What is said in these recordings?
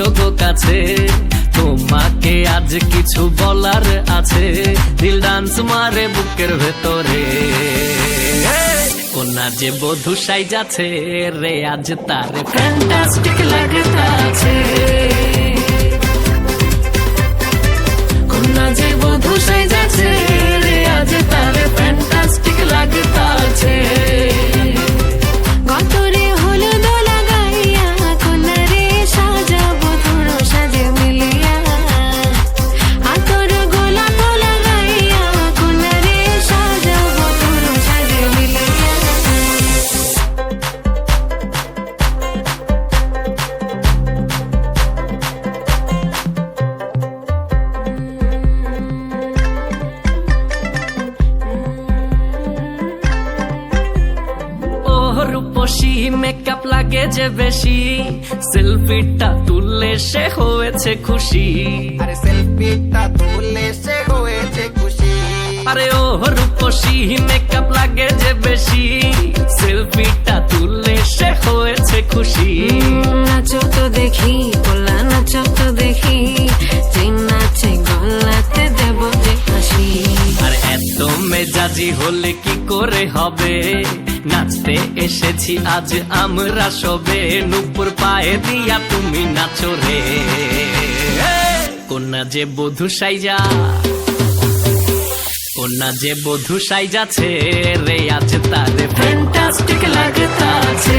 এসো গো তোমাকে আজ কিছু বলার আছে। দিল ডান্স মারে বুকের ভেতরে। কোনা যে বধু সাই যাচ্ছে, রে আজ তার ফ্যান্টাস্টিক লাগতাছে কোনা যে বধু সাই যাচ্ছে, রে আজ তার ফ্যান্টাস্টিক লাগতাছে হয়েছে খুশি। আরে সেলফিটা তুলে সে হয়েছে খুশি। আরে ও রূপসী মেকআপ লাগে যে বেশি। সেলফিটা তুললে সে হয়েছে খুশি। নাচো তো দেখি নাচো তো দেখি। নাচে গলাতে দেব যে হাসি। আর এত মেজাজি হলে কি করে হবে? নাচতে এসেছি আজ আমরা সবে। নুপুর পায়ে দিয়া তুমি নাচো রে। কন্যা যে বধু সাইজা, কন্যা যে বধু সাইজাছে রে আছে তারে ফ্যান্টাস্টিক লাগতাছে।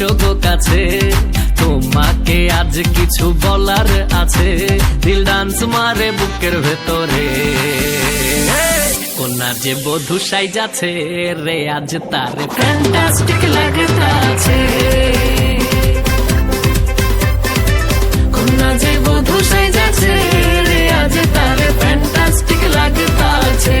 এসো গো কাছে। তোমাকে আজ কিছু বলার আছে। দিল ডান্স মারে বুকের ভেতরে। কোনা যে বধু সাই যাচ্ছে, রে আজ তার ফ্যান্টাস্টিক লাগতাছে কোনা যে বধু সাই যাচ্ছে, রে আজ তার ফ্যান্টাস্টিক গতরে